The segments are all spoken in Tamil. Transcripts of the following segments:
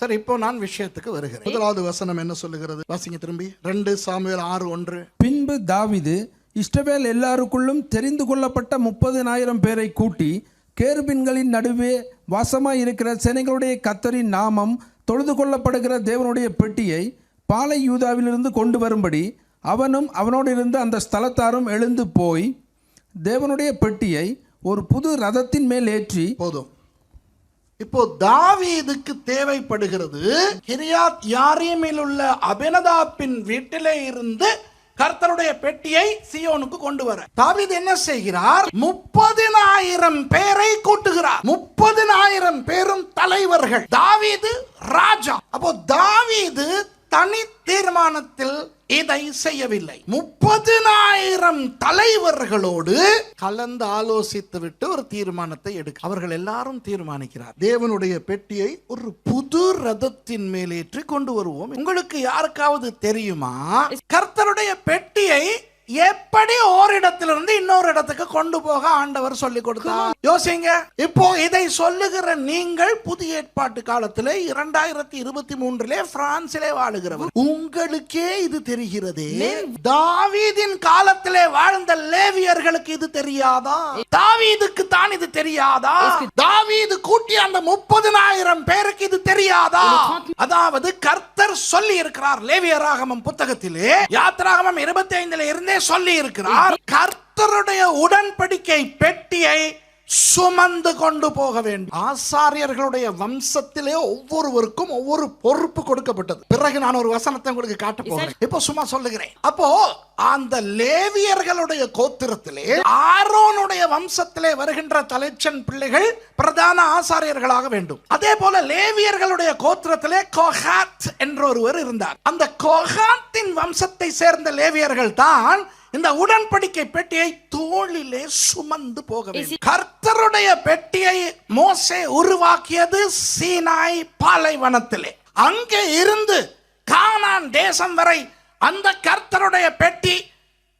சரி இப்போ நான் விஷயத்துக்கு வருகிறேன். முதலாவது வசனம் என்ன சொல்லுகிறது? வாசிங்க திரும்பி. ரெண்டு சாமுவேல் ஆறு ஒன்று. பின்பு தாவீது இஸ்ரவேல் எல்லாருக்குள்ளும் தெரிந்து கொள்ளப்பட்ட முப்பதினாயிரம் பேரை கூட்டி கேருபின்களின் நடுவே வாசமாய் இருக்கிற சேனைகளுடைய கத்தரின் நாமம் தொழுது கொள்ளப்படுகிற தேவனுடைய பெட்டியை பாலை யூதாவிலிருந்து கொண்டு வரும்படி அவனும் அவனோடு இருந்த அந்த ஸ்தலத்தாரும் எழுந்து போய் தேவனுடைய பெட்டியை ஒரு புது ரதத்தின் மேல் ஏற்றி போதும். இப்போ தாவீதுக்கு தேவைப்படுகிறது கிரியாத் யாரீமில் உள்ள அபினதாப்பின் வீட்டிலே இருந்து கர்த்தருடைய பெட்டியை சியோனுக்கு கொண்டு வர. தாவீது என்ன செய்கிறார்? முப்பதினாயிரம் பேரை கூட்டுகிறார். முப்பதினாயிரம் பேரும் தலைவர்கள். தாவீது ராஜா. அப்போ தாவீது தனி தீர்மானத்தில் இதை செய்யவில்லை. முப்பதினாயிரம் தலைவர்களோடு கலந்து ஆலோசித்து விட்டு ஒரு தீர்மானத்தை எடுக்க. அவர்கள் எல்லாரும் தீர்மானிக்கிறார். தேவனுடைய பெட்டியை ஒரு புது ரதத்தின் மேலேற்றி கொண்டு வருவோம். உங்களுக்கு யாருக்காவது தெரியுமா? கர்த்தருடைய பெட்டியை எப்படி ஓரிடத்திலிருந்து இன்னொரு இடத்துக்கு கொண்டு போக ஆண்டவர் சொல்லி கொடுத்தார் யோசிங்க. இப்போ இதை சொல்லுகிற நீங்கள் புதிய ஏற்பாட்டு காலத்திலே இரண்டாயிரத்தி இருபத்தி மூன்றிலே பிரான்சிலே வாழுகிறவர். உங்களுக்கே இது தெரிகிறதே. தாவீதின் காலத்திலே வாழ்ந்த லேவியர்களுக்கு இது தெரியாதா? தாவீதுக்கு தான் இது தெரியாதா? தாவீது கூட்டிய அந்த முப்பதினாயிரம் பேருக்கு இது தெரியாதா? அதாவது கர்த்தர் சொல்லி இருக்கிறார் லேவியராகமம் புத்தகத்திலே. யாத்ராகமம் இருபத்தி ஐந்துல இருந்தே சொல்லி இருக்கிறார் கர்த்தருடைய உடன்படிக்கை பெட்டியை சுமந்து கொண்டு போக வேண்டும். ஆசாரியர்களுடைய வம்சத்திலே ஒவ்வொருவருக்கும் ஒவ்வொரு பொறுப்பு கொடுக்கப்பட்டது. பிறகு நான் ஒரு வசனத்தை உங்களுக்கு காட்ட போகிறேன். இப்போ சும்மா சொல்லுகிறேன். அப்போ அந்த லேவியர்களுடைய கோத்திரத்திலே ஆரோனுடைய வம்சத்திலே வருகின்ற தலைச்சன் பிள்ளைகள் பிரதான ஆசாரியர்களாக வேண்டும். அதே போல லேவியர்களுடைய கோத்திரத்திலே கோஹாத் என்ற ஒருவர் இருந்தார். அந்த கோஹாத்தின் வம்சத்தை சேர்ந்த லேவியர்கள் தான் இந்த உடன்படிக்கை பெட்டியை தோளிலே சுமந்து போக வேண்டும். கர்த்தருடைய பெட்டியை மோசே உருவாக்கியது சீனாய் பாலைவனத்திலே. அங்கே இருந்து கானான் தேசம் வரை அந்த கர்த்தருடைய பெட்டி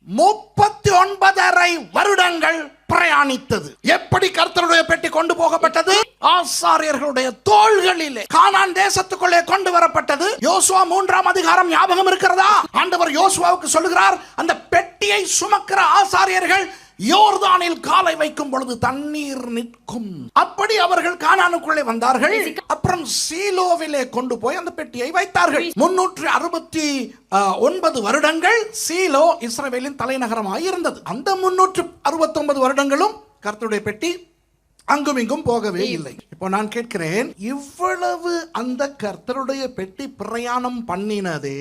முப்பத்தி ஒன்பதரை வருடங்கள் பிரயாணித்தது. எப்படி கர்த்தருடைய பெட்டி கொண்டு போகப்பட்டது? ஆசாரியர்களுடைய தோள்களிலே. கானான் தேசத்துக்குள்ளே கொண்டு வரப்பட்டது. யோசுவா மூன்றாம் அதிகாரம் ஞாபகம் இருக்கிறதா? ஆண்டவர் யோசுவாவுக்கு சொல்லுகிறார் அந்த பெட்டியை சுமக்கிற ஆசாரியர்கள் யோர்தானில் காலை வைக்கும் பொழுது தண்ணீர் நிற்கும். அப்படி அவர்கள் கானானுக்குள்ளே வந்தார்கள். அப்புறம் சீலோவிலே கொண்டு போய் அந்த பெட்டியை வைத்தார்கள். முன்னூற்றி அறுபத்தி ஒன்பது வருடங்கள் சீலோ இஸ்ரேலின் தலைநகரமாக இருந்தது. அந்த முன்னூற்று அறுபத்தி ஒன்பது வருடங்களும் கர்த்தருடைய பெட்டி அங்கும் இங்கும் போகவே இல்லை. இப்போ நான் கேட்கிறேன் இவ்வளவு அந்த கர்த்தருடைய பெட்டி பிரயாணம் பண்ணினதே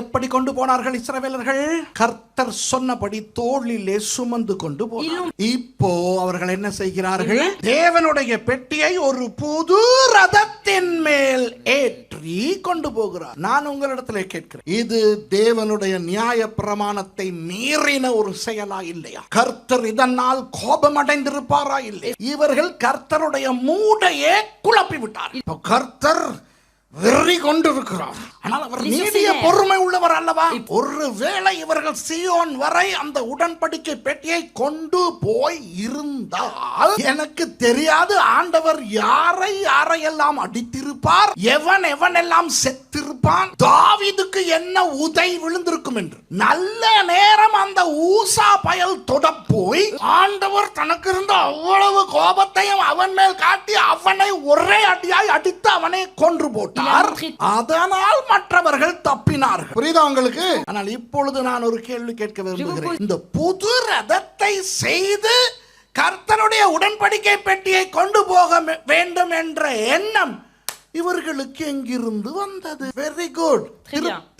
எப்படி கொண்டு போனார்கள் இஸ்ரவேலர்கள்? கர்த்தர் சொன்னபடி தோளிலே சுமந்து கொண்டு போனார் இப்போ அவர்கள் என்ன செய்கிறார்கள்? தேவனுடைய பெட்டியை ஒரு புது ரதத்தின் மேல் ஏற்றி கொண்டு போகிறார். நான் உங்களிடத்துல கேட்கிறேன் இது தேவனுடைய நியாய பிரமாணத்தை மீறின ஒரு செயலா இல்லையா? கர்த்தர் இதனால் கோபம் அடைந்திருப்பாரா இல்லை இவர்கள் கர்த்தருடைய மூடையே குழப்பி விட்டார் கர்த்தர் வெறி கொண்டிருக்கிறார். ஆனால் அவர் நீடிய பொறுமை உள்ளவர் அல்லவா? ஒருவேளை இவர்கள் சியோன் வரை அந்த உடன்படிக்கை பெட்டியை கொண்டு போய் இருந்தால் எனக்கு தெரியாது ஆண்டவர் யாரை யாரையெல்லாம் அடித்திருப்பார் எவன் எவன் எல்லாம் செத்திருப்பான் தாவீதுக்கு என்ன உதை விழுந்திருக்கும் என்று. நல்ல நேரம் அந்த ஊசா பயல் தொட போய் ஆண்டவர் தனக்கு இருந்த அவ்வளவு கோபத்தையும் அவன் மேல் காட்டி அவனை ஒரே அடியாய் அடித்து அவனை கொன்று போட்டார் அதனால் மற்றவர்கள் தப்பினார்கள். புரியுதா உங்களுக்கு? ஆனால் இப்பொழுது நான் ஒரு கேள்வி கேட்க விரும்புகிறேன். இந்த புது ரதத்தை செய்து கர்த்தருடைய உடன்படிக்கை பெட்டியை கொண்டு போக வேண்டும் என்ற எண்ணம் இவர்களுக்கு எங்கிருந்து வந்தது? வெரி குட்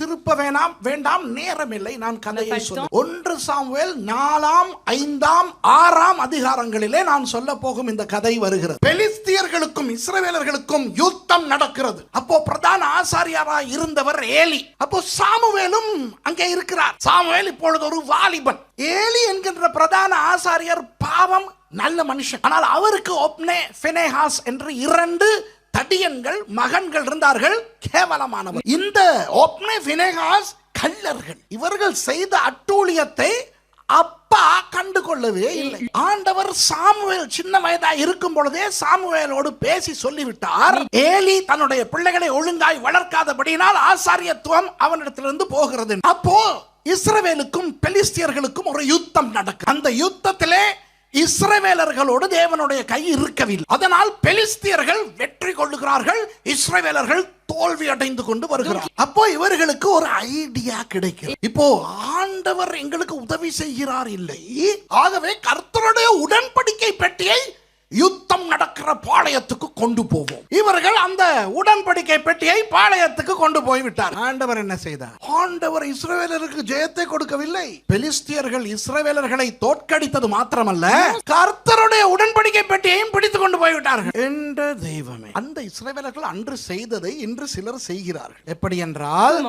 திருப்ப வேணாம் வேண்டாம் நேரமில்லை. நான் கதையை சொல்ல ஒன்று சாமுவேல் நாலாம் ஐந்தாம் ஆறாம் அதிகாரங்களிலே நான் சொல்ல போகும் இந்த கதை வருகிறது. பெலிஸ்தியர்களுக்கும் இஸ்ரவேலர்களுக்கும் யுத்தம் நடக்கிறது. அப்போ பிரதான ஆசாரியாரா இருந்தவர் ஏலி. அப்போ சாமுவேலும் அங்கே இருக்கிறார். சாமுவேல் இப்பொழுது ஒரு வாலிபன். ஏலி என்கின்ற பிரதான ஆசாரியர் பாவம் நல்ல மனுஷன். ஆனால் அவருக்கு ஒப்னே ஃபினேஹாஸ் என்று இரண்டு தடியன்கள் மகன்கள் இருந்தார்கள் கேவலமானவர். இந்த ஒப்னே கல்லர்கள் இவர்கள் செய்த அட்டூழியத்தை அப்பா கண்டு கொள்ளவே இல்லை. ஆண்டவர் சாமுவேல் சின்ன வயதா இருக்கும் பொழுதே சாமுவேலோடு பேசி சொல்லிவிட்டார். ஏலி தன்னுடைய பிள்ளைகளை ஒழுங்காய் வளர்க்காதபடியினால் ஆசாரியத்துவம் அவனிடத்திலிருந்து போகிறது. அப்போ இஸ்ரவேலுக்கும் பெலிஸ்தியர்களுக்கும் ஒரு யுத்தம் நடக்கும் அந்த யுத்தத்திலே இஸ்ரவேலர்களோடு தேவனுடைய கை இருக்கவில்லை. அதனால் பெலிஸ்தியர்கள் வெற்றி கொள்ளுகிறார்கள். இஸ்ரவேலர்கள் தோல்வி அடைந்து கொண்டு வருகிறார் அப்போ இவர்களுக்கு ஒரு ஐடியா கிடைக்கிறது. இப்போ ஆண்டவர் எங்களுக்கு உதவி செய்கிறார் இல்லை. ஆகவே கர்த்தருடைய உடன்படிக்கை பெட்டியை யுத்தம் நடக்கிற பாளையத்துக்கு கொண்டு போவோம். இவர்கள் அந்த உடன்படிக்கை பெட்டியை பாளையத்துக்கு கொண்டு போய் விட்டார் ஆண்டவர் என்ன செய்தார்? ஆண்டவர் இஸ்ரவேலருக்கு ஜெயத்தை கொடுக்கவில்லை. பெலிஸ்தியர்கள் இஸ்ரவேலர்களை தோற்கடித்தது மாத்திரமல்ல கர்த்தருடைய உடன்படிக்கை பெட்டியையும் பிடித்து கொண்டு போய் விட்டார்கள் என்ற தெய்வமே. அந்த இஸ்ரவேலர்கள் அன்று செய்ததை இன்று சிலர் செய்கிறார்கள். எப்படி என்றால்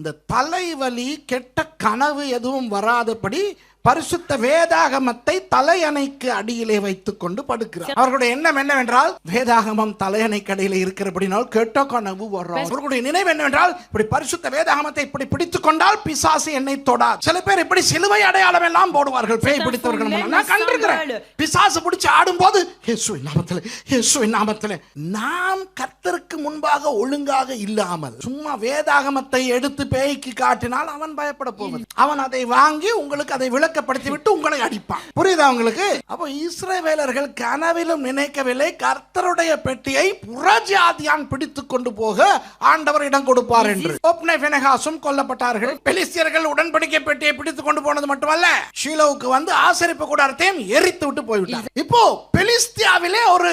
இந்த தலைவலி கெட்ட கனவு எதுவும் வராதபடி பரிசுத்த வேதாகமத்தை தலையணைக்கு அடியிலே வைத்துக் கொண்டு படுக்கிறார். அவர்களுடைய எண்ணம் என்னவென்றால் வேதாகமம் தலையணைக்கு அடியிலே இருக்கிறபடினால் கெட்ட கனவு வரும். அவர்களுடைய நினைவு என்னவென்றால் இப்படி பரிசுத்த வேதாகமத்தை இப்படி பிடித்துக் கொண்டால் பிசாசு என்னை தொடார் சில பேர் இப்படி சிலுவை அடையாளம் எல்லாம் போடுவார்கள். பேய் பிடித்தவர்கள். நான் கண்டிருக்கிறேன். பிசாசு பிடிச்சு ஆடும்போது இயேசுவின் நாமத்தில் இயேசுவின் நாமத்தில். நாம் கர்த்தருக்கு முன்பாக ஒழுங்காக இல்லாமல் சும்மா வேதாகமத்தை எடுத்து பேய்க்கு காட்டினால் அவன் பயப்பட போவது அவன் அதை வாங்கி உங்களுக்கு அதை விளக்கப்படுத்தி விட்டு உங்களை அடிப்பான். புரியுதா உங்களுக்கு? அப்போ இஸ்ரவேலர்கள் கனவிலும் நினைக்கவில்லை. கர்த்தருடைய பெட்டியை புறஜாதியான் பிடித்து கொண்டு போக ஆண்டவர் இடம் கொடுப்பார் என்று. ஒப்னை பெனகாசும் கொல்லப்பட்டார்கள். பெலிஸ்தியர்கள் உடன்படிக்கை பெட்டியை பிடித்து கொண்டு போனது மட்டுமல்ல ஷீலோவுக்கு வந்து ஆசரிப்பு கூடாரத்தையும் எரித்து விட்டு போய்விட்டார் இப்போ பெலிஸ்தியாவிலே ஒரு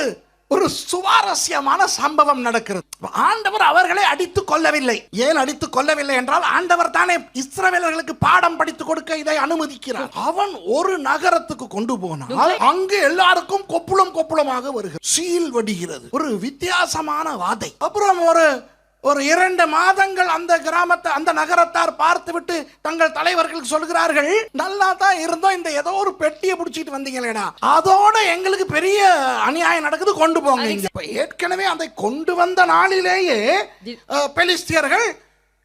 ஒரு சுவாரஸ்யமான சம்பவம் நடக்கிறது. ஆண்டவர் அவர்களை அடித்து கொள்ளவில்லை ஏன் அடித்து கொள்ளவில்லை என்றால் ஆண்டவர் தானே இஸ்ரவேலர்களுக்கு பாடம் படித்து கொடுக்க இதை அனுமதிக்கிறார். அவன் ஒரு நகரத்துக்கு கொண்டு போனால் அங்கு எல்லாருக்கும் கொப்புளம் கொப்புளமாக வருகிறது. சீல் வடிகிறது. ஒரு வித்தியாசமான வாதை. அப்புறம் ஒரு ஒரு இரண்டு மாதங்கள் அந்த கிராமத்தை அந்த நகரத்தார் பார்த்துவிட்டு தங்கள் தலைவர்களுக்கு சொல்கிறார்கள் நல்லா தான் இருந்தோம் இந்த ஏதோ ஒரு பெட்டியை பிடிச்சிட்டு வந்தீங்களேடா. அதோட எங்களுக்கு பெரிய அநியாயம் நடக்குது கொண்டு போங்க. ஏற்கனவே அதை கொண்டு வந்த நாளிலேயே பெலிஸ்தியர்கள்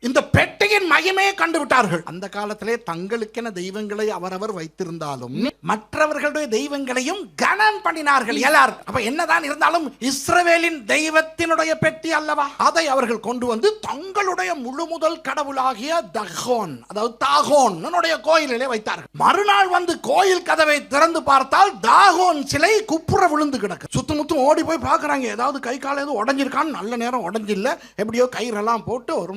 இந்த பெட்டியின் மகிமையை கண்டு விட்டார்கள் அந்த காலத்திலே தங்களுக்கென தெய்வங்களை அவரவர் வைத்திருந்தாலும் மற்றவர்களுடைய தெய்வங்களையும் கனம் பண்ணினார்கள். எல்லாரும் அப்ப என்னதான் இருந்தாலும் இஸ்ரவேலின் தெய்வத்தினுடைய பெட்டி அல்லவா? அதை அவர்கள் கொண்டு வந்து தங்களுடைய முழு முதல் கடவுளாகிய தகோன் அதாவது தாகோன் கோயிலிலே வைத்தார்கள். மறுநாள் வந்து கோயில் கதவை திறந்து பார்த்தால் தாகோன் சிலை குப்புற விழுந்து கிடக்கு. சுத்தமுத்தும் ஓடி போய் பார்க்கறாங்க. ஏதாவது கை கால் எதுவும் உடஞ்சிருக்கான்னு நல்ல நேரம் உடஞ்சில்ல. எப்படியோ கயிறெல்லாம் போட்டு ஒரு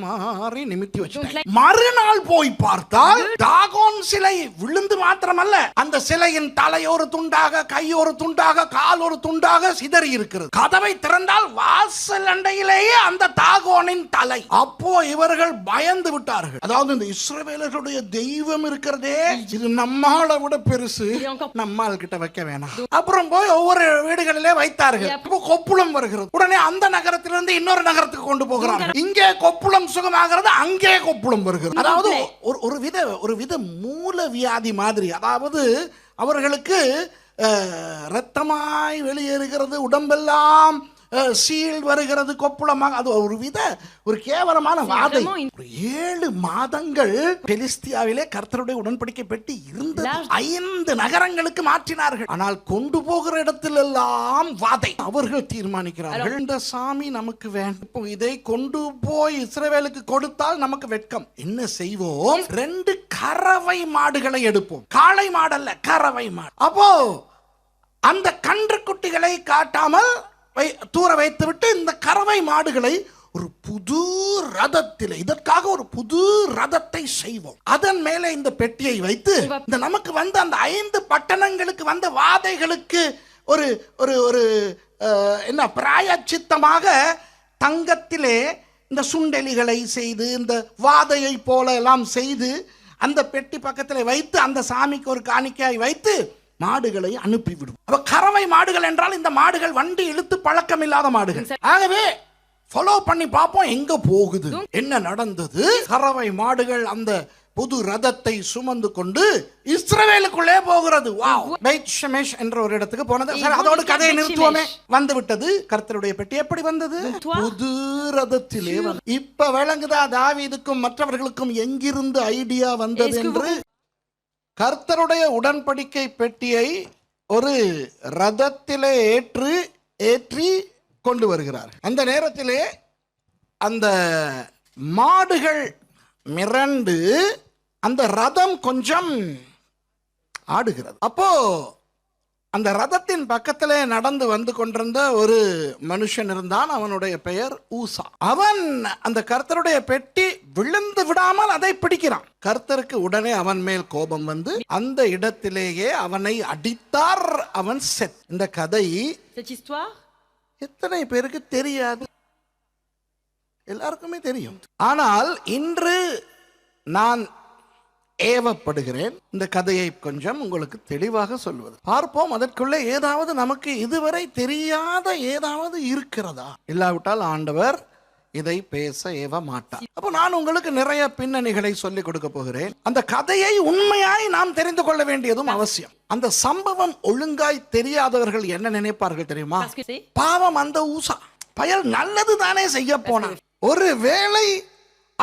மாதிரி நிமித்தி வச்சு மறுநாள் போய் பார்த்தால் தாகோன் சிலை விழுந்து மாத்திரமல்ல. அந்த சிலையின் தலை ஒரு துண்டாக கை ஒரு துண்டாக கால் ஒரு துண்டாக சிதறி இருக்கிறது. கதவை திறந்தால் வாசல் அண்டையிலேயே அந்த தாகோனின் தலை. அப்போ இவர்கள் பயந்து விட்டார்கள். அதாவது இந்த இஸ்ரவேலர்களுடைய தெய்வம் இருக்கிறதே. இது நம்மால விட பெருசு. நம்மால் கிட்ட வைக்க வேணாம். அப்புறம் போய் ஒவ்வொரு வீடுகளிலே வைத்தார்கள். கொப்புளம் வருகிறது. உடனே அந்த நகரத்திலிருந்து இன்னொரு நகரத்துக்கு கொண்டு போகிறார்கள். இங்கே கொப்புளம் சுகமாகிறது அங்கே கொப்புளம் வருகிறது. அதாவது ஒரு ஒரு வித ஒரு வித மூல வியாதி மாதிரி. அதாவது அவர்களுக்கு அஹ், இரத்தமாய் வெளியேறுகிறது உடம்பெல்லாம் சீல் வருகிறது கொப்புளமாக அது ஒரு வித. ஒரு கேவலமான வாதை ஏழு மாதங்கள் பெலிஸ்தியாவிலே கர்த்தருடைய உடன்படிக்கை பெட்டி இருந்தது. ஐந்து நகரங்களுக்கு மாற்றினார்கள். ஆனால் கொண்டு போகிற இடத்திலெல்லாம் வாதை. அவர்கள் தீர்மானிக்கிறார்கள். இந்த சாமி நமக்கு வேண்டும் இதை கொண்டு போய் இஸ்ரவேலுக்கு கொடுத்தால் நமக்கு வெட்கம். என்ன செய்வோம்? ரெண்டு கறவை மாடுகளை எடுப்போம். காளை மாடல்ல கறவை மாடு. அப்போ அந்த கன்று குட்டிகளை காட்டாமல் வை- தூர வைத்துவிட்டு இந்த கறவை மாடுகளை ஒரு புது ரதத்தில் இதற்காக ஒரு புது ரதத்தை செய்வோம். அதன் மேலே இந்த பெட்டியை வைத்து இந்த நமக்கு வந்த அந்த ஐந்து பட்டணங்களுக்கு வந்த வாதைகளுக்கு ஒரு ஒரு ஒரு என்ன பிராயச்சித்தமாக தங்கத்திலே இந்த சுண்டெலிகளை செய்து இந்த வாதையை போல எல்லாம் செய்து அந்த பெட்டி பக்கத்தில் வைத்து அந்த சாமிக்கு ஒரு காணிக்கையாய் வைத்து மாடுகளை அனுப்பிவிடும் அப்ப கறவை மாடுகள் என்றால் இந்த மாடுகள் வண்டி இழுத்து பழக்கம் இல்லாத மாடுகள் ஆகவே ஃபாலோ பண்ணி பார்ப்போம் எங்க போகுது. என்ன நடந்தது? கறவை மாடுகள் அந்த புது ரதத்தை சுமந்து கொண்டு இஸ்ரவேலுக்குள்ளே போகிறது. என்ற ஒரு இடத்துக்கு போனது. அதோடு கதையை நிறுத்துவோமே. வந்து விட்டது கர்த்தருடைய பெட்டி எப்படி வந்தது? புது ரதத்திலே இப்ப விளங்குதா தாவீதுக்கும் மற்றவர்களுக்கும் எங்கிருந்து ஐடியா வந்தது என்று கர்த்தருடைய உடன்படிக்கை பெட்டியை ஒரு ரதத்திலே ஏற்று ஏற்றி கொண்டு வருகிறார் அந்த நேரத்திலே அந்த மாடுகள் மிரண்டு அந்த ரதம் கொஞ்சம் ஆடுகிறது. அப்போ அந்த ரதத்தின் பக்கத்திலே நடந்து வந்து கொண்டிருந்த ஒரு மனுஷன் இருந்தான் அவனுடைய பெயர் ஊசா. அவன் அந்த கர்த்தருடைய பெட்டி விழுந்து விடாமல் அதை பிடிக்கிறான். கர்த்தருக்கு உடனே அவன் மேல் கோபம் வந்து அந்த இடத்திலேயே அவனை அடித்தார் அவன் செத். இந்த கதை எத்தனை பேருக்கு தெரியாது? எல்லாருக்குமே தெரியும். ஆனால் இன்று நான் ஏவப்படுகிறேன். இந்த கதையை கொஞ்சம் உங்களுக்கு தெளிவாக சொல்வது. பார்ப்போம் அதற்குள்ளே ஏதாவது நமக்கு இதுவரை தெரியாத ஏதாவது இருக்கிறதா? இல்லாவிட்டால் ஆண்டவர் இதை பேச ஏவ மாட்டார் அப்போ நான் உங்களுக்கு நிறைய பின்னணிகளை சொல்லிக் கொடுக்க போகிறேன். அந்த கதையை உண்மையாய் நாம் தெரிந்து கொள்ள வேண்டியதும் அவசியம். அந்த சம்பவம் ஒழுங்காய் தெரியாதவர்கள் என்ன நினைப்பார்கள் தெரியுமா? பாவம் அந்த ஊசா. பயல் நல்லது தானே செய்ய போனான் ஒரு வேளை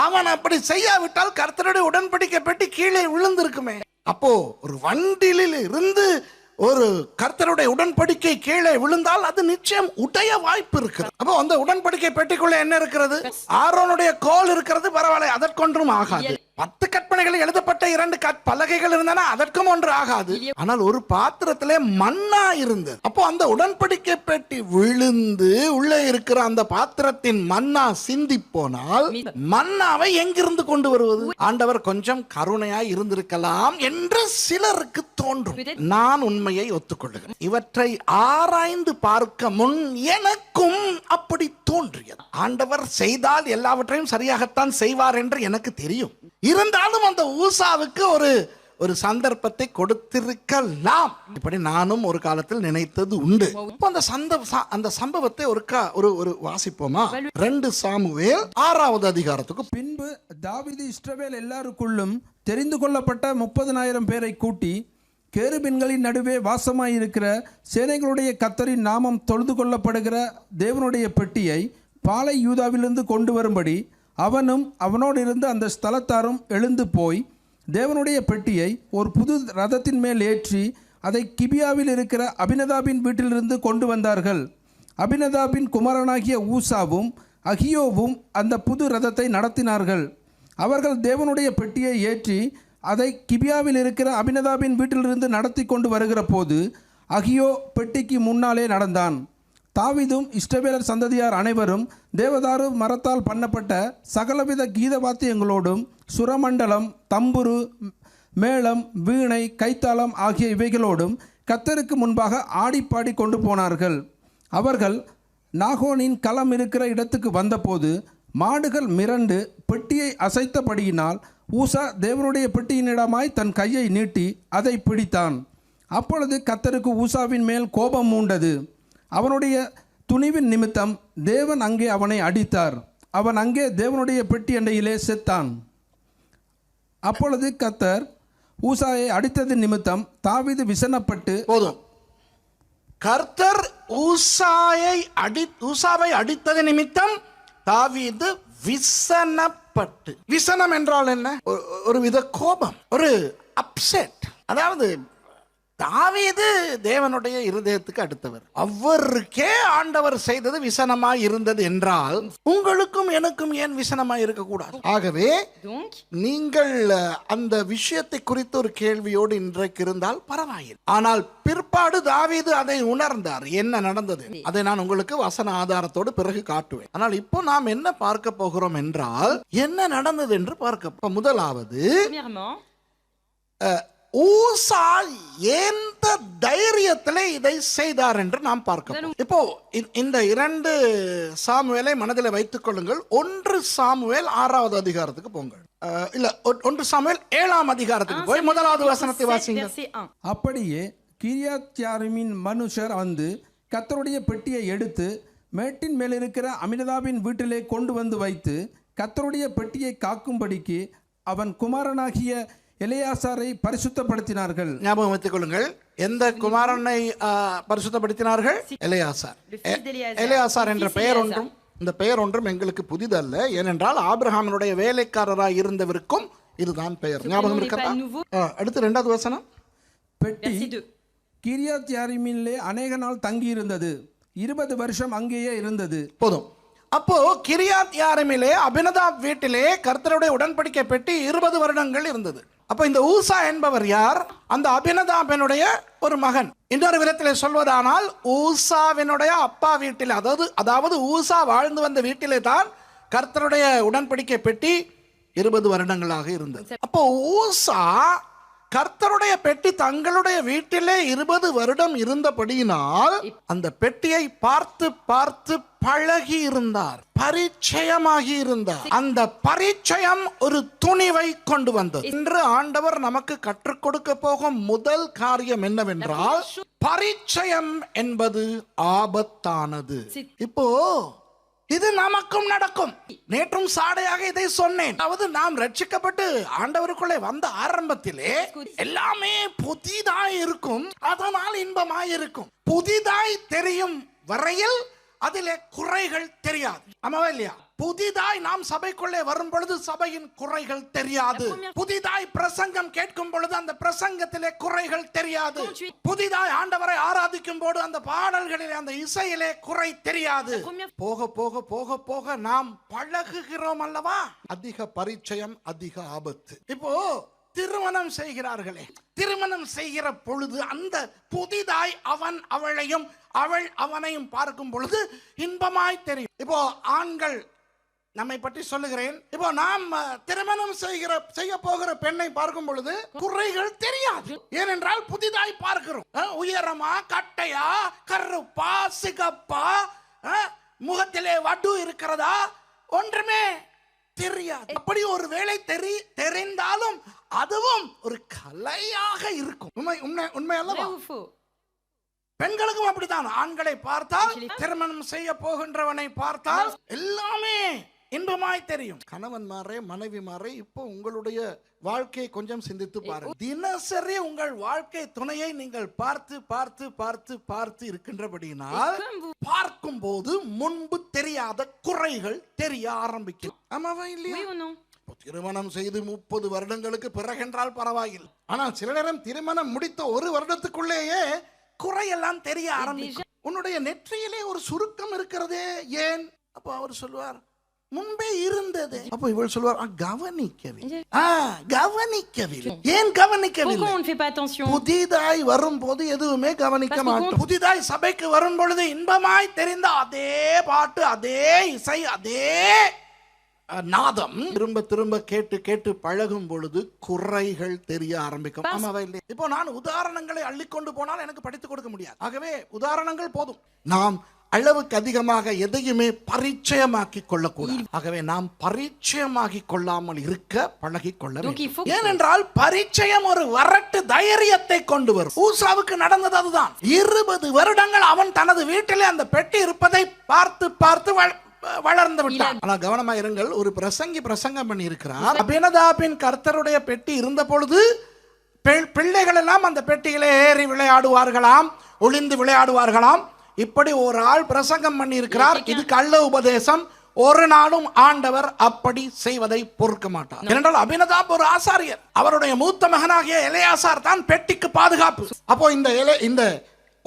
அவன் அப்படி செய்யாவிட்டால் கர்த்தருடைய உடன்படிக்கை பெட்டி கீழே விழுந்திருக்குமே. அப்போ ஒரு வண்டிலில் இருந்து ஒரு கர்த்தருடைய உடன்படிக்கை கீழே விழுந்தால் அது நிச்சயம் உடைய வாய்ப்பு இருக்கிறது அப்போ அந்த உடன்படிக்கை பெட்டிக்குள்ள என்ன இருக்கிறது? ஆரோனுடைய கோல் இருக்கிறது பரவாயில்லை அதற்கொன்றும் ஆகாது. பத்து கற்பனைகள் எழுதப்பட்ட இரண்டு பலகைகள் இருந்தன அதற்கும் ஒன்று ஆகாது. ஆனால் ஒரு பாத்திரத்திலே மண்ணா இருந்தது. அப்போ அந்த உடன்படிக்கை பெட்டி விழுந்து உள்ளே இருக்கிற அந்த பாத்திரத்தின் மண்ணா சிந்தி போனால் மண்ணாவை எங்கிருந்து கொண்டு வருவது? ஆண்டவர் கொஞ்சம் கருணையாய் இருந்திருக்கலாம் என்று சிலருக்கு தோன்றும். நான் உண்மையை ஒத்துக்கொள்ளுகிறேன். இவற்றை ஆராய்ந்து பார்க்க முன் எனக்கும் அப்படி தோன்றியது. ஆண்டவர் செய்தால் எல்லாவற்றையும் சரியாகத்தான் செய்வார் என்று எனக்கு தெரியும். இருந்தாலும் அந்த ஊசாவுக்கு ஒரு ஒரு சந்தர்ப்பத்தை கொடுத்திருக்கலாம். இப்படி நானும் ஒரு காலத்தில் நினைத்தது உண்டு. இப்போ அந்த சந்த அந்த சம்பவத்தை ஒரு கா- ஒரு ஒரு வாசிப்போமா? ரெண்டு சாமுவேல் ஆறாவது அதிகாரத்துக்கு பின்பு தாவிதி இஸ்ரவேல் எல்லாருக்குள்ளும் தெரிந்து கொள்ளப்பட்ட முப்பதனாயிரம் பேரை கூட்டி கேருபின்களின் நடுவே வாசமாயிருக்கிற சேனைகளுடைய கத்தரின் நாமம் தொழுது கொள்ளப்படுகிற தேவனுடைய பெட்டியை பாலை யூதாவிலிருந்து கொண்டு வரும்படி அவனும் அவனோடு இருந்த அந்த ஸ்தலத்தாரும் எழுந்து போய் தேவனுடைய பெட்டியை ஒரு புது ரதத்தின் மேல் ஏற்றி அதை கிபியாவில் இருக்கிற அபினதாபின் வீட்டிலிருந்து கொண்டு வந்தார்கள். அபினதாபின் குமாரனாகிய ஊசாவும் அகியோவும் அந்த புது ரதத்தை நடத்தினார்கள். அவர்கள் தேவனுடைய பெட்டியை ஏற்றி அதை கிபியாவில் இருக்கிற அபினதாபின் வீட்டிலிருந்து நடத்தி கொண்டு வருகிற போது அகியோ பெட்டிக்கு முன்னாலே நடந்தான். தாவிதும் இஷ்டவேலர் சந்ததியார் அனைவரும் தேவதாரு மரத்தால் பண்ணப்பட்ட சகலவித கீத வாத்தியங்களோடும் சுரமண்டலம் தம்புரு மேளம் வீணை கைத்தாளம் ஆகிய இவைகளோடும் கத்தருக்கு முன்பாக ஆடிப்பாடி கொண்டு போனார்கள். அவர்கள் நாகோனின் களம் இருக்கிற இடத்துக்கு வந்தபோது மாடுகள் மிரண்டு பெட்டியை அசைத்தபடியினால் ஊசா தேவனுடைய பெட்டியினிடமாய் தன் கையை நீட்டி அதை பிடித்தான். அப்பொழுது கத்தருக்கு ஊசாவின் மேல் கோபம் மூண்டது. அவனுடைய துணிவின் நிமித்தம் தேவன் அங்கே அவனை அடித்தார். அவன் அங்கே தேவனுடைய பெட்டி அண்டையிலே செத்தான். அப்பொழுது கத்தர் ஊசாயை அடித்தது நிமித்தம் தாவிது விசனப்பட்டு போதும். கர்த்தர் ஊசாயை அடி ஊசாவை அடித்தது நிமித்தம் தாவீது விசனப்பட்டு. விசனம் என்றால் என்ன? ஒரு- ஒரு வித கோபம் ஒரு அப்செட் அதாவது தாவீது தேவனுடைய இருதயத்துக்கு அடுத்தவர். அவருக்கே ஆண்டவர் செய்தது விசனமாய் இருந்தது என்றால் உங்களுக்கும் எனக்கும் ஏன் விசனமாய் இருக்கக்கூடாது? ஆகவே நீங்கள் அந்த விஷயத்தை குறித்த ஒரு கேள்வியோடு இன்றைக்கு இருந்தால் பரவாயில்லை. ஆனால் பிற்பாடு தாவீது அதை உணர்ந்தார். என்ன நடந்தது? அதை நான் உங்களுக்கு வசன ஆதாரத்தோடு பிறகு காட்டுவேன். ஆனால் இப்போ நாம் என்ன பார்க்க போகிறோம் என்றால் என்ன நடந்தது என்று பார்க்க முதலாவது premièrement, அஹ், ஊசா எந்த தைரியத்திலே இதை செய்தார் என்று நாம் பார்க்க போறோம். இப்போ இந்த- இரண்டு சாமுவேலை மனதில் வைத்துக் கொள்ளுங்கள் ஒன்று சாமுவேல் ஆறாவது அதிகாரத்துக்கு போங்கள் இல்ல ஒன்று சாமுவேல் ஏழாம் அதிகாரத்துக்கு போய் முதலாவது வசனத்தை வாசிங்க verset 1. அப்படியே கிரியாத்யாரிமின் மனுஷர் வந்து கத்தருடைய பெட்டியை எடுத்து மேட்டின் மேல் இருக்கிற அமினதாவின் வீட்டிலே கொண்டு வந்து வைத்து கத்தருடைய பெட்டியை காக்கும்படிக்கு அவன் குமாரனாகிய எலையாசாரை பரிசுத்தப்படுத்தினார்கள். ஞாபகம் வைத்துக் கொள்ளுங்கள் எந்த குமாரனை பரிசுத்தப்படுத்தினார்கள்? எலையாசார். எலையாசார். என்ற பெயர். ஒன்றும் இந்த பெயர் ஒன்றும் எங்களுக்கு புதிதல்ல. ஏனென்றால் ஆபிரகாமினுடைய வேலைக்காரராய் இருந்தவருக்கும் இதுதான் பெயர். ஞாபகம் இருக்கிறதா அடுத்து ரெண்டாவது வசனம். பெட்டி Verset 2. கிரியாத் யாரிமிலே அநேக நாள் தங்கியிருந்தது. இருபது வருஷம் அங்கேயே இருந்தது. போதும். அப்போ கிரியாத் யாரிமிலே அபினதாப் வீட்டிலே கர்த்தருடைய உடன்படிக்கை பெட்டி இருபது வருடங்கள் இருந்தது. அப்போ இந்த ஊசா என்பவர் யார்? அந்த அபினதாபினுடைய ஒரு மகன். இன்னொரு விதத்தில் சொல்வதானால் ஊசாவினுடைய அப்பா வீட்டில் அதாவது அதாவது ஊசா வாழ்ந்து வந்த வீட்டிலே தான் கர்த்தருடைய உடன்படிக்கை பெட்டி இருபது வருடங்களாக இருந்தது. அப்போ ஊசா கர்த்தருடைய பெட்டி தங்களுடைய வீட்டிலே இருபது வருடம் இருந்தபடியினால் அந்த பெட்டியை பார்த்து பார்த்து பழகி இருந்தார் பரிச்சயமாகி இருந்தார். அந்த பரிச்சயம் ஒரு துணிவை கொண்டு வந்தது. இன்று ஆண்டவர் நமக்கு கற்றுக் கொடுக்க போகும் முதல் காரியம் என்னவென்றால் பரிச்சயம் என்பது ஆபத்தானது. இப்போ நமக்கும் நடக்கும். நேற்றும் சாடையாக இதை சொன்னேன். அதாவது நாம் ரட்சிக்கப்பட்டு ஆண்டவருக்குள்ளே வந்த ஆரம்பத்திலே எல்லாமே புதிதாய் இருக்கும். அதனால் இன்பமாய் இருக்கும். புதிதாய் தெரியும் வரையில் அதிலே குறைகள் தெரியாது. ஆமாவா இல்லையா? புதிதாய் நாம் சபைக்குள்ளே வரும் பொழுது சபையின் குறைகள் தெரியாது. புதிதாய் பிரசங்கம் கேட்கும் பொழுது அந்த பிரசங்கத்திலே குறைகள் தெரியாது. புதிதாய் ஆண்டவரை ஆராதிக்கும் போது அந்த பாடல்களிலே அந்த இசையிலே குறை தெரியாது. போக போக போக போக நாம் பழகுகிறோம் அல்லவா? அதிக பரிச்சயம் அதிக ஆபத்து. இப்போ திருமணம் செய்கிறார்களே திருமணம் செய்கிற பொழுது அந்த புதிதாய் அவன் அவளையும் அவள் அவனையும் பார்க்கும் பொழுது இன்பமாய் தெரியும். இப்போ ஆண்கள் நம்மை பற்றி சொல்லுகிறேன். இப்போ நாம் திருமணம் செய்கிற செய்ய போகிற பெண்ணை பார்க்கும் பொழுது குறைகள் தெரியாது. ஏனென்றால் புதிதாய் பார்க்கிறோம். உயரமா கட்டையா கருப்பா சிகப்பா முகத்திலே வடு இருக்கிறதா? ஒன்றுமே தெரியாது. அப்படி ஒரு வேளை தெரி தெரிந்தாலும் அதுவும் ஒரு கலையாக இருக்கும். உண்மை உண்மை உண்மை அல்லவா? பெண்களுக்கும் அப்படித்தான். ஆண்களை பார்த்தால் திருமணம் செய்ய போகின்றவனை பார்த்தால் எல்லாமே இன்பமாய் தெரியும். கணவன்மாரே மனைவிமாரே இப்போ உங்களுடைய வாழ்க்கையை கொஞ்சம் சிந்தித்து பாருங்க தினசரி உங்கள் வாழ்க்கை துணையை நீங்கள் பார்த்து பார்த்து பார்த்து பார்த்து இருக்கின்றபடியினால். பார்க்கும் போது முன்பு தெரியாத குறைகள் தெரிய ஆரம்பிக்கும். ஆமாவா இல்லையா? திருமணம் செய்து முப்பது வருடங்களுக்கு பிறகென்றால் பரவாயில்லை. ஆனால் சில நேரம் திருமணம் முடித்த ஒரு வருடத்துக்குள்ளேயே குறையெல்லாம் தெரிய ஆரம்பிக்கும். உன்னுடைய நெற்றியிலே ஒரு சுருக்கம் இருக்கிறதே ஏன்? அப்போ அவர் சொல்லுவார் முன்பே இருந்தது. அப்போ இவள் சொல்லுவார் "ஆ, கவனிக்கவில்லை. கவனிக்கவில்லை ஏன் கவனிக்கவில்லை? புதிதாய் வரும்போது எதுவுமே கவனிக்க மாட்டோம். புதிதாய் சபைக்கு வரும் பொழுது இன்பமாய் தெரிந்த அதே பாட்டு அதே இசை அதே நாதம். திரும்ப திரும்ப கேட்டு கேட்டு பழகும் பொழுது குறைகள் தெரிய ஆரம்பிக்கும். ஆமாவா இல்லை இப்போ நான் உதாரணங்களை அள்ளிக்கொண்டு போனால் எனக்கு படித்துக் கொடுக்க முடியாது. ஆகவே உதாரணங்கள் போதும். நாம் அளவுக்கு அதிகமாக எதையுமே பரிச்சயமாக்கி கொள்ளக்கூடாது. ஆகவே நாம் பரிச்சயமாகி கொள்ளாமல் இருக்க பழகி கொள்ள. ஏனென்றால் பரிச்சயம் ஒரு வரட்டு தைரியத்தை கொண்டு வரும். ஊசாவுக்கு நடந்தது அதுதான். இருபது வருடங்கள் அவன் தனது வீட்டிலே அந்த பெட்டி இருப்பதை பார்த்து பார்த்து வள- வளர்ந்து விட்டான். ஆனா கவனமா இருங்கள் ஒரு பிரசங்கி பிரசங்கம் பண்ணி இருக்கிறார் அபினதாபின் கர்த்தருடைய பெட்டி இருந்த பொழுது பிள்ளைகள் எல்லாம் அந்த பெட்டியிலே ஏறி விளையாடுவார்களாம் ஒளிந்து விளையாடுவார்களாம். இப்படி ஒரு ஆள் பிரசங்கம் பண்ணி இருக்கிறார் இது கள்ள உபதேசம். ஒரு நாளும் ஆண்டவர் அப்படி செய்வதை பொறுக்க மாட்டார். ஏனென்றால் அபினதாப் ஒரு ஆசாரியர். அவருடைய மூத்த மகனாகிய எலையாசார் தான் பெட்டிக்கு பாதுகாப்பு. அப்போ இந்த இந்த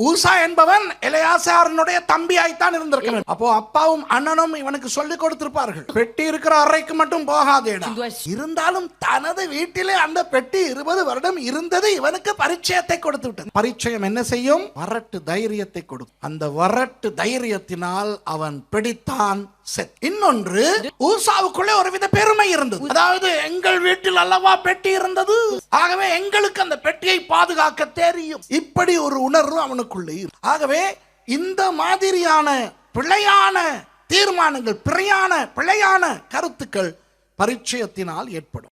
ஊசா என்பவன் எலையாசாரனுடைய தம்பியாய்த்தான் இருந்திருக்கிறான் அப்போ அப்பாவும் அண்ணனும் இவனுக்கு சொல்லி கொடுத்திருப்பார்கள். பெட்டி இருக்கிற அறைக்கு மட்டும் போகாதேடா. இருந்தாலும் தனது வீட்டிலே அந்த பெட்டி இருபது வருடம் இருந்தது இவனுக்கு பரிச்சயத்தை கொடுத்து விட்டது. பரிச்சயம் என்ன செய்யும்? வரட்டு தைரியத்தை கொடுக்கும் அந்த வரட்டு தைரியத்தினால் அவன் பிடித்தான். செத் இன்னொன்று ஊசாவுக்குள்ளே ஒருவித பெருமை இருந்தது. அதாவது எங்கள் வீட்டில் அல்லவா பெட்டி இருந்தது? ஆகவே எங்களுக்கு அந்த பெட்டியை பாதுகாக்க தெரியும். இப்படி ஒரு உணர்வு அவனுக்குள்ளே ஆகவே இந்த மாதிரியான பிழையான தீர்மானங்கள் பிழையான பிழையான கருத்துக்கள் பரிச்சயத்தினால் ஏற்படும்.